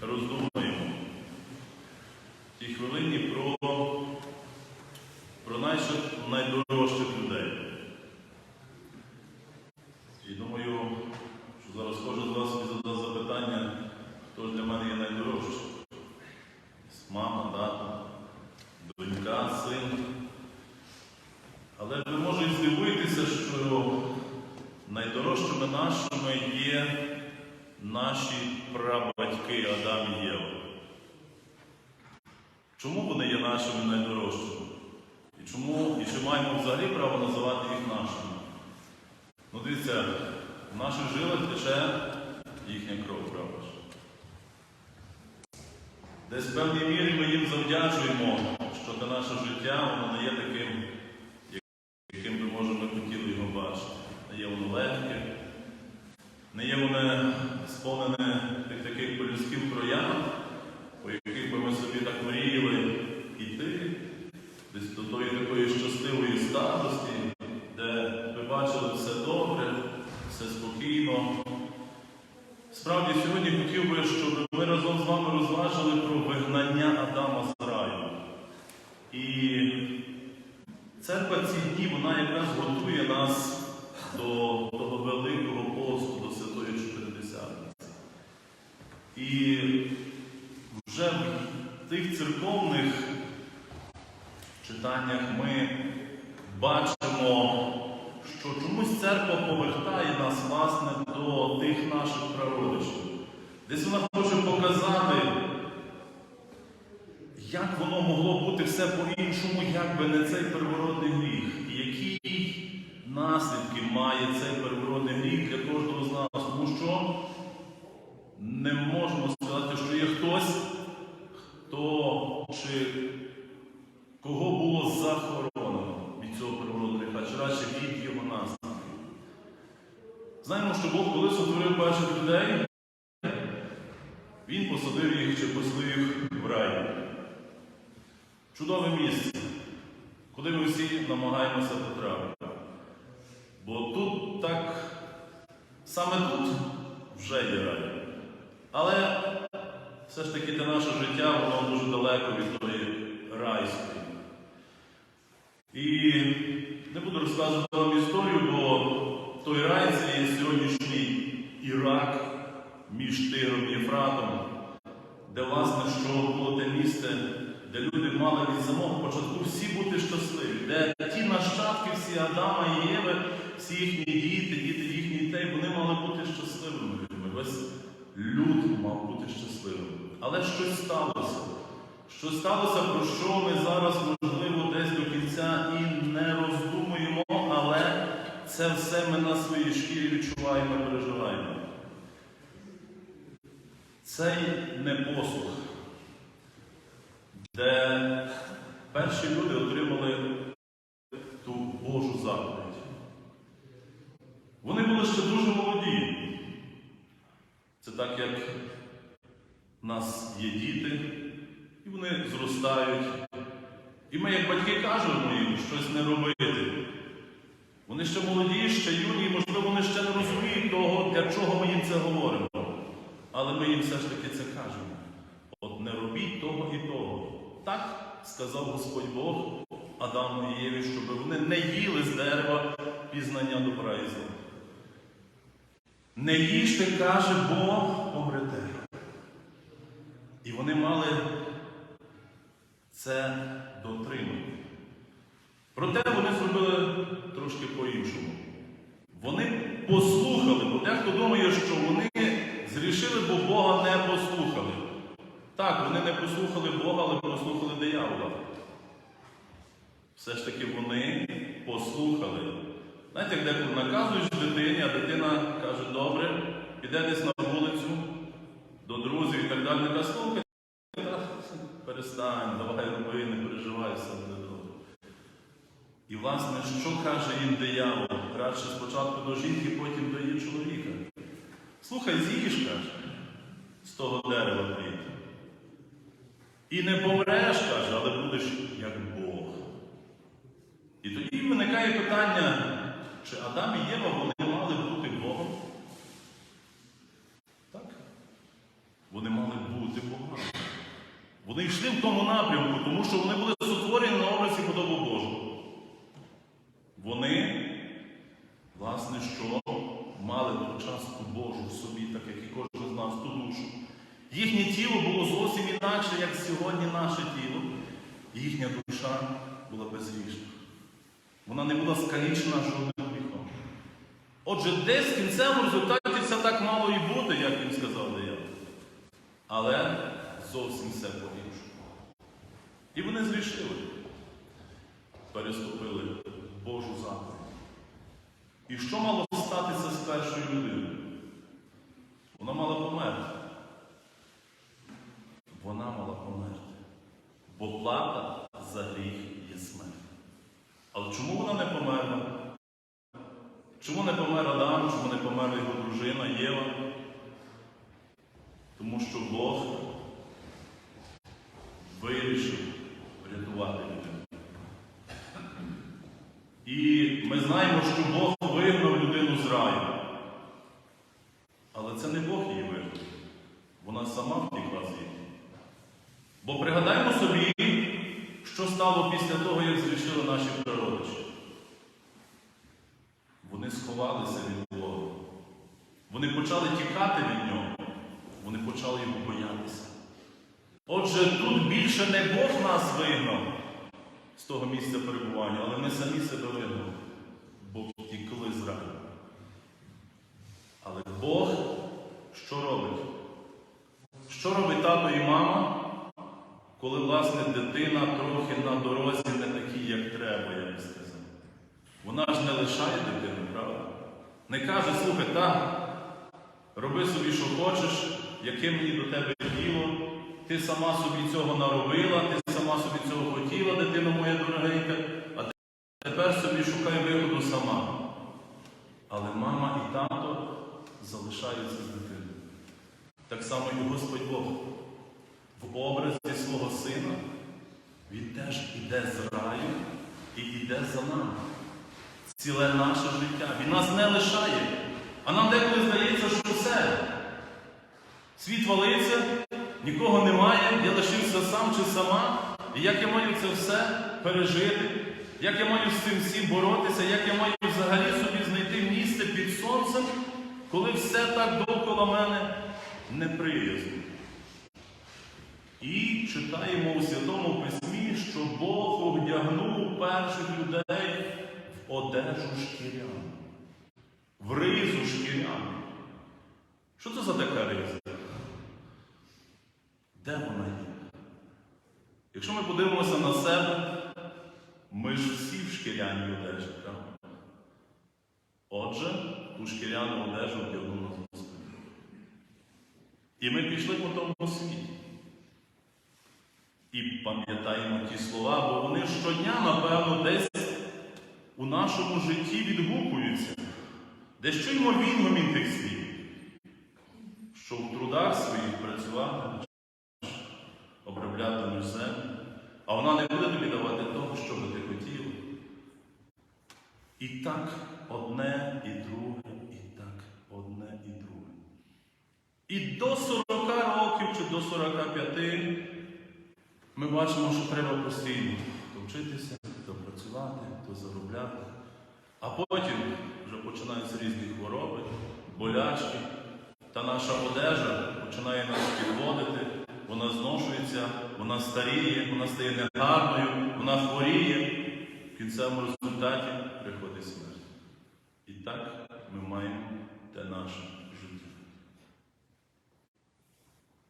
роздумаємо в тій хвилині про, про наших найдорожчих людей. І думаю, що зараз кожен з вас собі задасть запитання, хто ж для мене є найдорожчий. Мама, тато, донька, син. Але ви може і здивуєтеся, що найдорожчими нашими є наші прабатьки Адам і Єва. Є нашими найдорожчими? І чому, і чи маємо взагалі право називати їх нашими? Ну, дивіться, в наших жилах тече їхня кров, правда ж? Десь в певній мірі ми їм завдячуємо, що те наше життя воно не є таким, яким би, може, ми хотіли його бачити. Не є воно легке, не є воно сповнене тих таких полюдських прояв, бачили все добре, все спокійно. Справді, сьогодні хотів би, щоб ми разом з вами розважили про вигнання Адама з раю. І церква ці дні, вона якраз готує нас до того великого посту, до Святої Чотиридесятниці. І вже в тих церковних читаннях ми бачимо, що чомусь церква повертає нас, власне, до тих наших прародичів. Десь вона хоче показати, як воно могло бути все по-іншому, як би не цей первородний гріх, і які наслідки має цей первородний гріх для кожного з нас. Тому що не можемо сказати, що є хтось, хто чи кого було захоронено від цього первородного гріха, чи радше від його наслідків. Знаємо, що Бог коли сотворив перших людей, Він їх чи поселив в рай. Чудове місце, куди ми всі намагаємося потрапити. Бо тут так, саме тут вже є рай. Але все ж таки те наше життя, воно дуже далеко від тої райської. І не буду розказувати вам історію, бо той рай це є сьогоднішній Ірак між Тиром і Єфратом, де, власне, що було те місце, де люди мали від самого початку всі бути щасливі, де ті нащадки, всі Адама і Єви, всі їхні діти, діти їхніх дітей, вони мали бути щасливими людьми. Весь люд мав бути щасливим. Але щось сталося. Що сталося, про що ми зараз, можливо, десь до кінця і не роздумуємо, але це все ми на своїй шкірі відчуваємо і переживаємо. Цей непослух, де перші люди отримали ту Божу заповідь. Вони були ще дуже молоді. Це так, як в нас є діти, і вони зростають. І ми, як батьки, кажемо їм щось не робити. Вони ще молоді, ще юні, можливо, вони ще не розуміють того, для чого ми їм це говоримо. Але ми їм все ж таки це кажемо. От не робіть того і того. Так сказав Господь Бог Адаму і Єві, щоб вони не їли з дерева пізнання добра і зла. Не їжте, каже Бог, помрете. І вони мали це дотримати. Проте вони зробили трошки по-іншому. Вони послухали, бо дехто думає, що вони зрішили, бо Бога не послухали. Так, вони не послухали Бога, але послухали диявола. Все ж таки вони послухали. Знаєте, як деколи наказуєш дитині, а дитина каже, добре, піде десь на вулицю до друзів і так далі, каже, слухай, та, перестань, давай роби, не переживай, все буде добре. І, власне, що каже їм диявол? Краще спочатку до жінки, потім до її чоловіка. Слухай, з'їж, каже. з того дерева плід. І не помреш, каже, але будеш як Бог. І тоді виникає питання, чи Адам і Єва вони мали бути Богом? Так. Вони мали бути Богом. Вони йшли в тому напрямку, тому що вони були сотворені на образі подобу Божу. Вони, власне, що мали ту частку Божу в собі, так як і кожен з нас, ту душу. Їхнє тіло було зовсім інакше, як сьогодні наше тіло. Їхня душа була безгрішна. Вона не була скалічена жодним гріхом. Отже, десь в кінцевому результаті все так мало і бути, як він сказав диявол. Але зовсім все по-іншому. І вони зрішили, переступили Божу заповідь. І що мало статися з першою людиною? Вона мала померти. Вона мала померти. Бо плата за гріх є смерть. Але чому вона не померла? Чому не помер Адам, чому не померла його дружина Єва? Тому що Бог вирішив врятувати людину. І ми знаємо, що Бог вигнав людину з раю. Але це не Бог її вигнав. Вона сама втекла звідти. Бо пригадаймо собі, що стало після того, як зрішили наші прародичі. Вони сховалися від Бога. Вони почали тікати від нього. Вони почали його боятися. Отже, тут більше не Бог нас вигнав з того місця перебування, але ми самі себе вигнали, бо втікли з раю. Але Бог що робить? Що робить тато і мама, коли, власне, дитина трохи на дорозі не такій, як треба, я би сказав? Вона ж не лишає дитину, правда? Не каже, слухай, так, роби собі, що хочеш, яке мені до тебе діло, ти сама собі цього наробила, ти сама собі цього хотіла, дитино моя дорогенька, а тепер собі шукай виходу сама. Але мама і тато залишаються з дитиною. Так само і Господь Бог в образі він теж іде з раю і йде за нами. Ціле наше життя. Він нас не лишає. А нам деколи здається, що все. Світ валиться, нікого немає, я лишився сам чи сама. І як я маю це все пережити, як я маю з цим всім боротися, як я маю взагалі собі знайти місце під сонцем, коли все так довкола мене неприязно. І читаємо у Святому Письмі, що Бог одягнув перших людей в одежу шкіряну, в ризу шкіряну. Що це за така риза? Де вона є? Якщо ми подивимося на себе, ми ж всі в шкіряній одежі, правда? Отже, ту шкіряну одежу вдягнув нас Господь. І ми пішли по тому світі. І пам'ятаємо ті слова, бо вони щодня, напевно, десь у нашому житті відгукуються, де чуємо відгомін тих слів, що в трудах своїх працювати, оброблятимеш землю, а вона не буде тобі давати того, що би ти хотів. І так одне і друге, і так одне і друге. І до 40 років чи до 45 ми бачимо, що треба постійно то вчитися, то працювати, то заробляти. А потім вже починаються різні хвороби, болячки, та наша одежа починає нас підводити, вона зношується, вона старіє, вона стає негарною, вона хворіє. В кінцевому результаті приходить смерть. І так ми маємо те наше життя.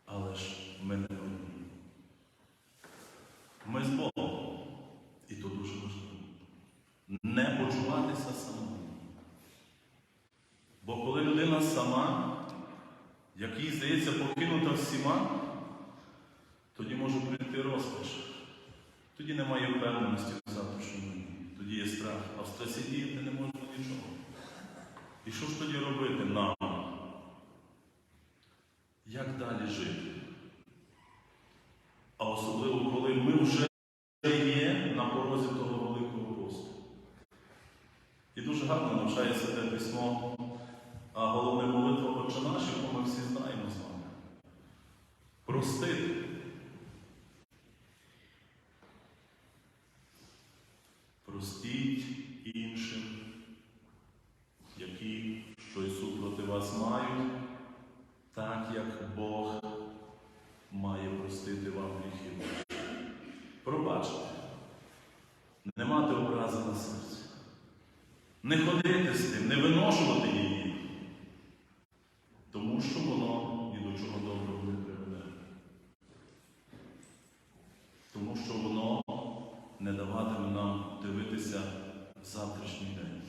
Але ж ми не одні. Ми з Богом. І то дуже важливо. Не почуватися самому. Бо коли людина сама, як їй здається, покинута всіма, тоді може прийти розпач. Тоді немає впевненості в завтрашньому дні. Тоді є страх, а в страсі діяти не можна нічого. І що ж тоді робити нам? як далі жити. А особливо, коли ми вже є на порозі того великого посту. І дуже гарно навчається те письмо, а головне молитва Отче наш, яку ми всі знаємо з вами. Простити. Простіть іншим, які щось супроти вас мають, так як Бог має простити вам гріхи. ваші. Пробачте, не мати образи на серці, не ходити з тим, не виношувати її, тому що воно ні до чого доброго не приведе. Тому що воно не даватиме нам дивитися в завтрашній день.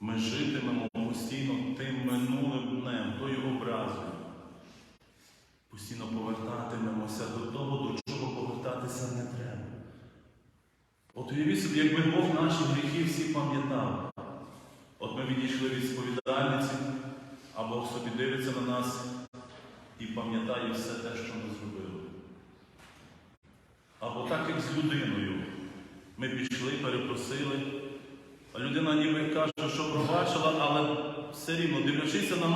Ми житимемо постійно тим минулим днем, тою образою. Постійно повертатимемося до того, до чого повертатися не треба. От уявіть собі, якби Бог наші гріхи всі пам'ятав. От ми відійшли від сповідальниці, а Бог собі дивиться на нас і пам'ятає все те, що ми зробили. Або так, як з людиною. Ми пішли, перепросили, а людина ніби каже, що пробачила, але все рівно, дивлячися на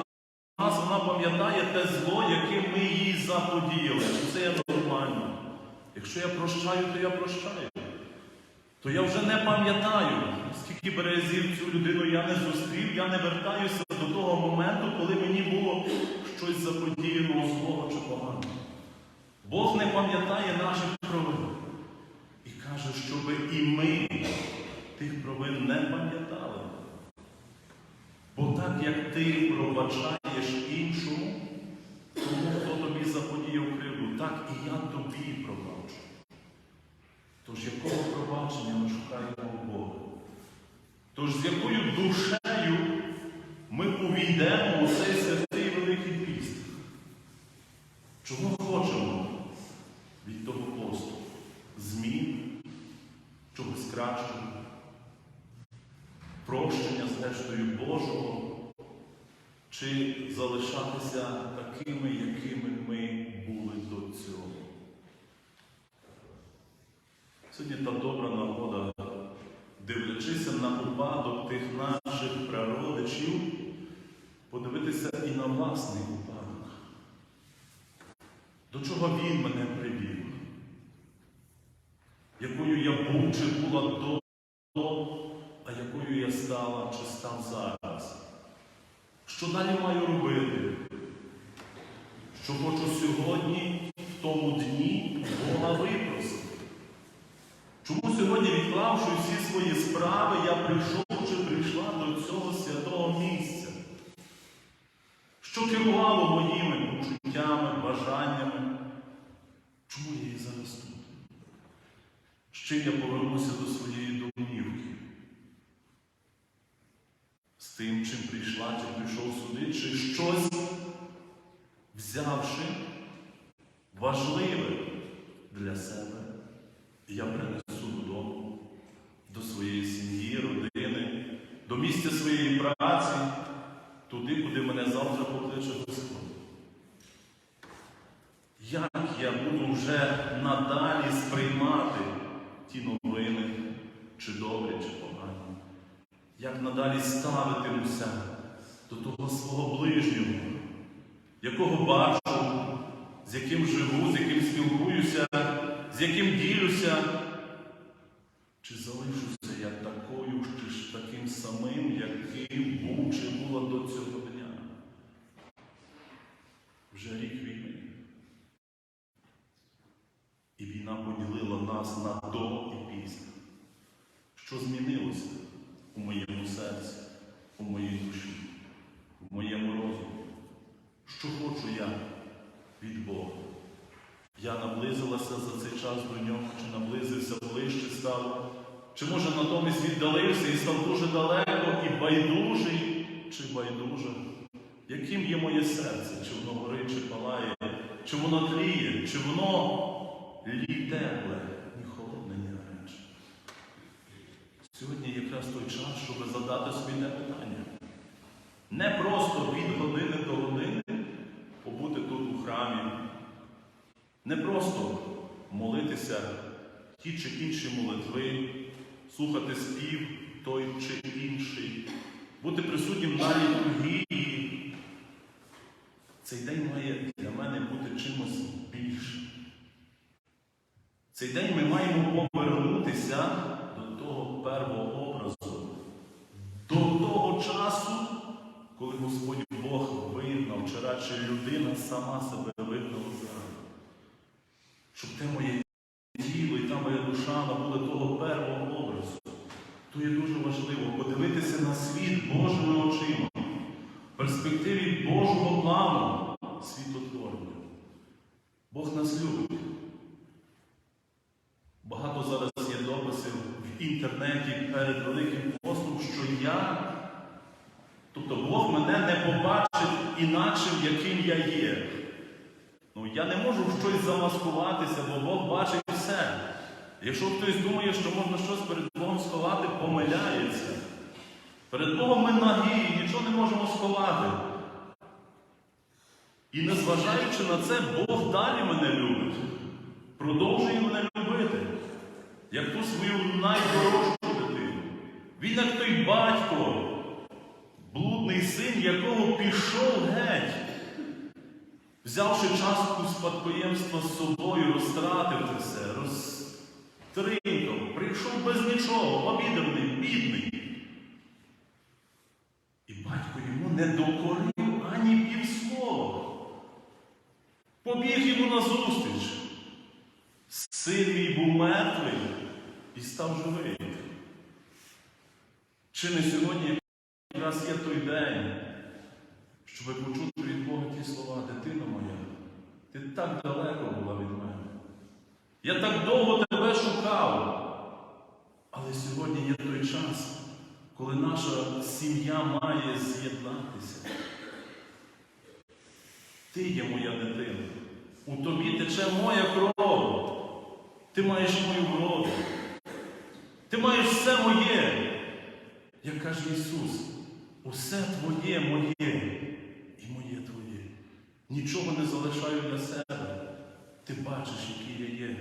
нас, вона пам'ятає те зло, яке ми їй заподіяли. Це є нормально. Якщо я прощаю, то я прощаю. То я вже не пам'ятаю, скільки березів цю людину я не зустрів, я не вертаюся до того моменту, коли мені було щось заподіяно злого чи поганого. Бог не пам'ятає наших провин. Каже, щоб і ми тих провин не пам'ятали. Бо так як ти пробачаєш іншому, тому хто тобі заподіяв кривду, так і я тобі пробачу. Тож якого пробачення ми шукаємо у Бога? Тож з якою душею ми увійдемо у цей святий Великий піст? Чого хочемо від того посту? Змін, чогось кращого, прощення зрештою Божого, чи залишатися такими, якими ми були до цього? Сьогодні та добра нагода, дивлячися на упадок тих наших прародичів, подивитися і на власний упадок. До чого він мене привів? Якою я був чи була до, а якою я стала чи став зараз? Що далі маю робити? Що хочу сьогодні, в тому дні, Бога випросити? Чому сьогодні, відклавши всі свої справи, я прийшов чи прийшла до цього святого місця? Що керувало моїми почуттями, бажаннями? Чому я є зараз тут? З чим я повернуся до своєї домівки? З тим, чим прийшла, чим прийшов сюди, чи щось взявши важливе для себе, я принесу додому, до своєї сім'ї, родини, до місця своєї праці, туди, куди мене завтра покличе Господь. Як я буду вже надалі сприймати ті новини, чи добрі, чи погані? Як надалі ставитимуся до того свого ближнього, якого бачу, з яким живу, з яким спілкуюся, з яким ділюся? Чи залишуся я такою, чи ж таким самим, яким був чи була до цього дня? Вже рік війни. І війна поділила нас на до і після. Що змінилося у моєму серці, у моїй душі, у моєму розумі? Що хочу я від Бога? Я наблизилася за цей час до нього, чи наблизився ближче став, чи може натомість віддалився і став дуже далеко і байдужий, чи байдуже? Яким є моє серце? Чи воно горить, чи палає, чи воно тліє, чи воно лі якраз той час, щоб задати собі те питання. Не просто від години до години побути тут у храмі, не просто молитися ті чи інші молитви, слухати спів той чи інший, бути присутнім на літургії. Цей день має для мене бути чимось більшим. Цей день ми маємо повернутися того первого образу, до того часу, коли Господь Бог вигнав, чи радше людина сама себе вигнала з раю. Щоб те моє тіло і та моя душа набули того первого образу. То є дуже важливо подивитися на світ Божими очима, в перспективі Божого плану світотворення. Бог нас любить. Багато зараз є дописів в інтернеті перед Великим постом, що я, тобто Бог мене не побачить інакшим, яким я є. Ну, я не можу в щось замаскуватися, бо Бог бачить все. Якщо хтось думає, що можна щось перед Богом сховати, помиляється. Перед Богом ми нагі, нічого не можемо сховати. І незважаючи на це, Бог далі мене любить, продовжує мене любити, як ту свою найдорожчу дитину. Він як той батько, блудний син, якого пішов геть, взявши частку спадкоємства з собою, розтратив це все, розтринкав, прийшов без нічого, обіданий, бідний. І батько йому не докорив ані півслова. Побіг йому назустріч. Син мій був мертвий і став живий. Чи не сьогодні якраз є той день, щоб почути від Бога ті слова, дитино моя, ти так далеко була від мене. Я так довго тебе шукав. Але сьогодні є той час, коли наша сім'я має з'єднатися. Ти є моя дитина. У тобі тече моя кров. Ти маєш мою вроду. Ти маєш все моє. Як каже Ісус, усе твоє моє і моє твоє. Нічого не залишаю для себе. Ти бачиш, який я є.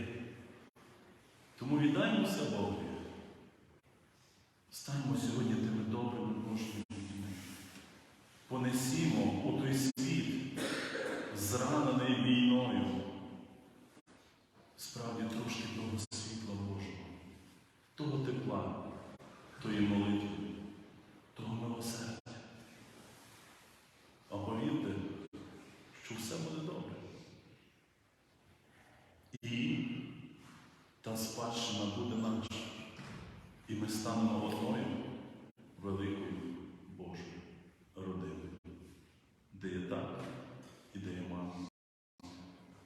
Тому віддаймо все Богу. Станьмо сьогодні тими добрими Божими людьми. Понесімо у той світ, зранений війною. Справді трошки того світла Божого, того тепла, тої молитви, того милосердя. А повірте, що все буде добре. І та спадщина буде наша. І ми станемо одною великою Божою родиною, де є так, і де є мама,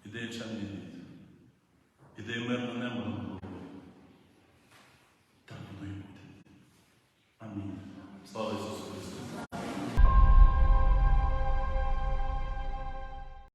і де є чемний